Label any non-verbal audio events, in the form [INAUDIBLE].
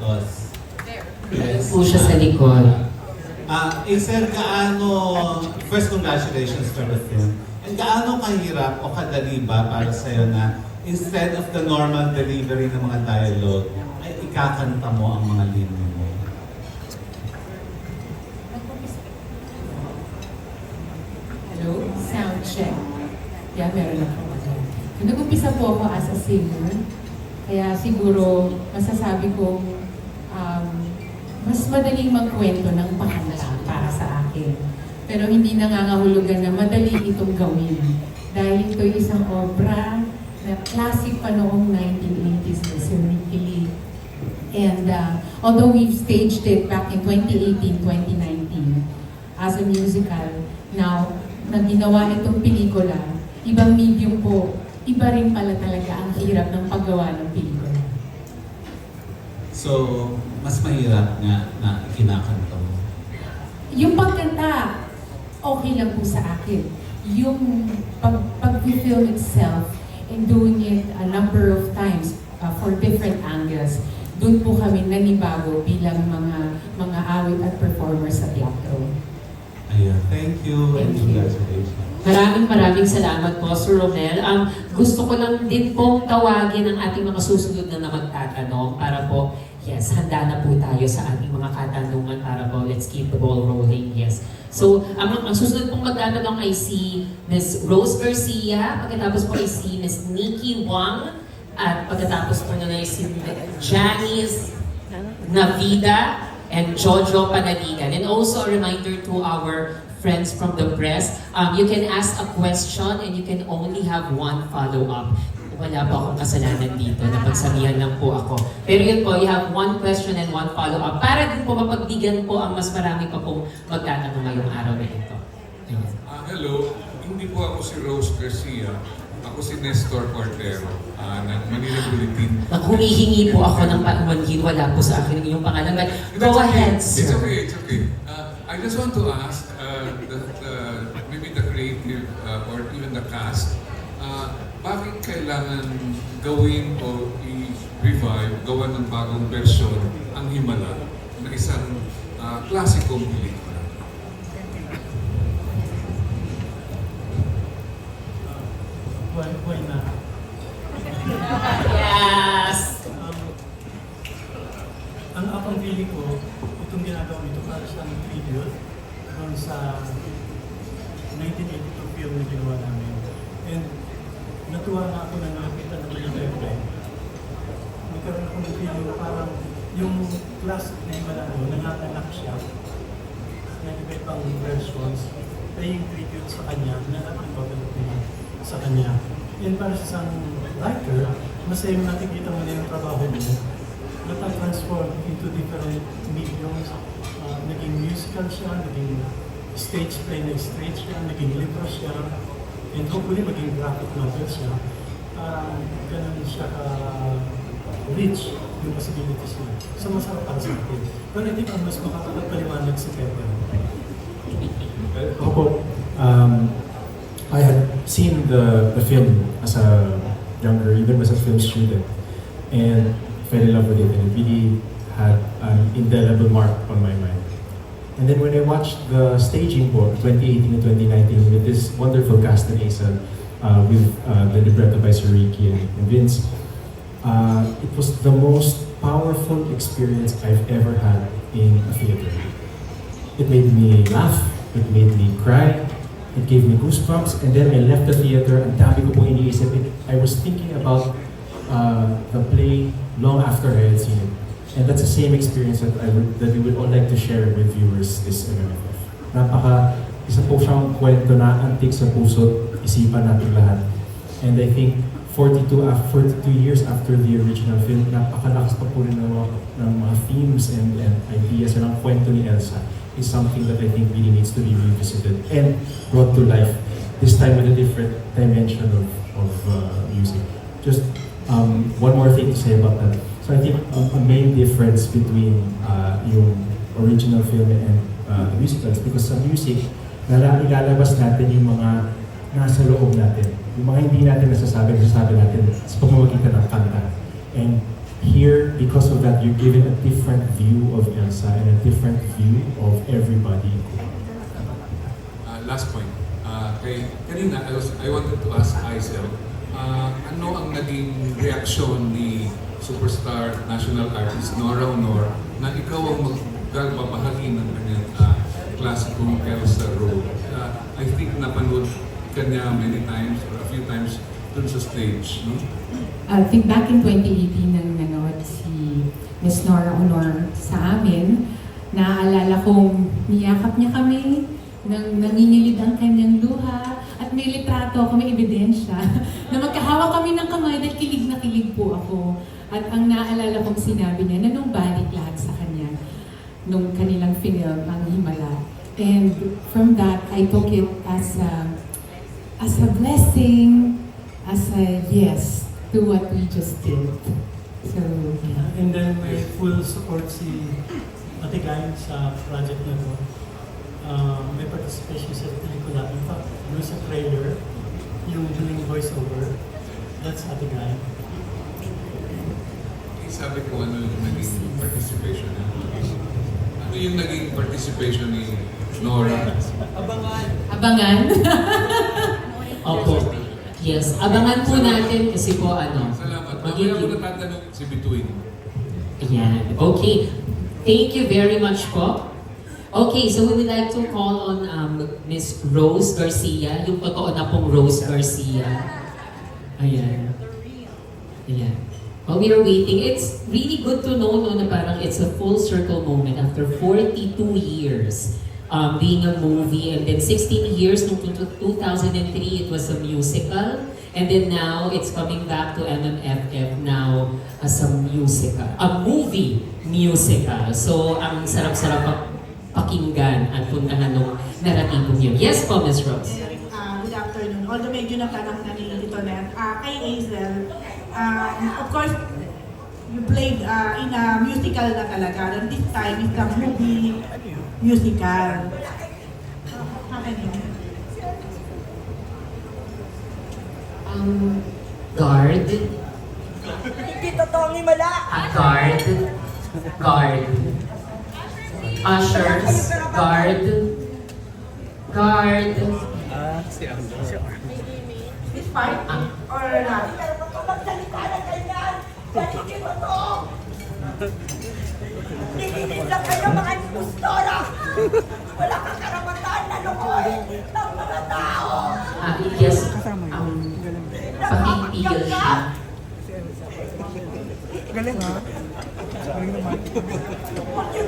Santos. Yes. po siya sa likod. Ah, eh, sir, gaano, first congratulations for the film. And gaano kahirap o kadali ba para sa'yo na instead of the normal delivery ng mga dialogue, ay ikakanta mo ang mga linya mo? Hello? Sound check. Yeah, meron ako. Nag-umpisa po ako as a singer. Kaya siguro, masasabi ko, mas madaling magkwento ng pakanta para sa akin. Pero hindi nangangahulugan na madali itong gawin. Dahil ito isang obra na classic pa noong 1980s na Lee. And uh, although we've staged it back in 2018, 2019 as a musical, now, na ginawa itong pelikula, ibang medium po, iba rin pala talaga ang hirap ng paggawa ng pelikula. So, mas mahirap nga na kinakanta mo. Yung pagkanta, okay lang po sa akin. Yung pag, pag-film itself and doing it a number of times uh, for different angles, doon po kami nanibago bilang mga mga awit at performers sa teatro. Ayun, thank you and Thank you. congratulations. Maraming maraming salamat po, Sir Romel. Um, gusto ko lang din pong tawagin ang ating mga susunod na na magtatanong para po, yes, handa na po tayo sa ating mga katanungan para po, let's keep the ball rolling, yes. So, ang, ang susunod pong magtatanong ay si Ms. Rose Garcia, pagkatapos po ay si Ms. Nikki Wang, at pagkatapos po na ay si Janice Navida and Jojo Panaligan. And also a reminder to our friends from the press, um, you can ask a question and you can only have one follow-up. Wala po akong kasalanan dito, napagsabihan lang po ako. Pero yun po, you have one question and one follow-up para din po mapagbigyan po ang mas marami pa pong magtatanong ngayong araw na ito. Ayan. Ah, hello, hindi po ako si Rose Garcia. Ako si Nestor Cordero ah, ng Manila Bulletin. Nang humihingi po ako ng paumanhin, wala po sa akin yung pangalan. But go okay. ahead, It's sir. okay, it's okay. Uh, I just want to ask uh, the, the, maybe the creative uh, or even the cast, uh, bakit kailangan gawin o i-revive, gawa ng bagong version ang Himala na isang uh, klasikong pelikula? Why, why not? Yes! Um, ang akong feeling ko, itong ginagawa ito para sa tribute doon sa 1982 film na ginawa namin. And natuwa nga ako na nakakita naman yung reference. Nagkaroon ako ng feeling na parang yung classic na Himalaya, nanganganak siya na iba-ibang versions, paying tribute sa kanya, na natin sa kanya. And para sa isang writer, masaya mo nakikita mo na yung trabaho mo, nata-transform into different mediums. Uh, naging musical siya, naging stage play na stage siya, naging libro siya, and hopefully maging graphic novel siya. Parang ganun siya ka-rich yung possibilities niya. So masarap para sa akin. But I think ang mas makakapagpaliwanag si Pepe. Opo, um, I had seen the, the film as a younger, even as a film student, and fell in love with it, and it really had an indelible mark on my mind. And then when I watched the staging for 2018 and 2019 with this wonderful cast and ASA, uh, with uh, the libretto by Sir Ricky and, and Vince, uh, it was the most powerful experience I've ever had in a theater. It made me laugh, it made me cry, it gave me goosebumps, and then I left the theater, ang dami ko pong I was thinking about uh, the play long after I had seen it. And that's the same experience that I would, that we would all like to share with viewers this MMFF. Napaka, isa po siyang kwento na antik sa puso, isipan natin lahat. And I think 42, af 42 years after the original film, napakalakas pa po rin ng mga, ng mga themes and, and ideas and ang kwento ni Elsa is something that I think really needs to be revisited and brought to life, this time with a different dimension of, of uh, music. Just um, one more thing to say about that. So I think a, a main difference between uh, yung original film and uh, musicals because sa music, nala, ilalabas natin yung mga nasa loob natin. Yung mga hindi natin nasasabi, nasasabi natin sa pamamagitan ng kanta. And here, because of that, you're given a different view of Elsa and a different view of everybody. Uh, last point. Uh, kay, kanina, I, was, I wanted to ask Aisel, uh, ano ang naging reaksyon ni superstar national artist Nora Honor na ikaw ang magbabahagi ng kanyang uh, klasikong Elsa role? Uh, I think napanood ka niya many times or a few times dun sa stage. No? I think back in 2018 nang nanood si Miss Nora Honor sa amin, naaalala kong niyakap niya kami, nang nangingilid ang kanyang luha, at may litrato may ebidensya, [LAUGHS] na magkahawak kami ng kamay dahil kilig na kilig po ako. At ang naaalala kong sinabi niya, na nung balik lahat sa kanya, nung kanilang film, ang Himala. And from that, I took it as a, as a blessing, as a yes to what we just did. So, yeah. And then may full support si Ate Guy sa project na to. Uh, may participation sa pelikula. In fact, doon sa trailer, yung huling voiceover, that's Ate Guy. Sabi ko ano yung naging participation niya. Ano yung naging participation ni Nora? Abangan. [LAUGHS] Opo. Yes, abangan po natin kasi po ano, Salamat. Mamaya ko natatanong si Bituin. Ayan. Okay. Thank you very much po. Okay, so we would like to call on um, Miss Rose Garcia, yung totoo na pong Rose Garcia. Ayan. Ayan. While we are waiting, it's really good to know no, na parang it's a full circle moment after 42 years um, being a movie and then 16 years, nung 2003 it was a musical and then now it's coming back to MMFF now as a musical, a movie musical. So ang sarap-sarap pa- pakinggan at puntahan ng naratibo niyo. Yes po, Ms. Rose. Ah, good afternoon. Although medyo natanong na ni Tito Net, ah, kay Hazel, ah, of course, you played ah, in a musical na talaga. And this time, it's a movie musical. Ah. Um, guard. Hindi totoong himala. Ah, guard. Guard. Ushers. Guard. Guard. This part? Or not? Magsalita na ganyan, yan hindi totoo. Nililid lang kayo mga impostora. Wala kang karapatan na lukuhin ng mga tao. Ah, yes. Um, pakipigil siya. Huwag niyo lulukuhin ang mga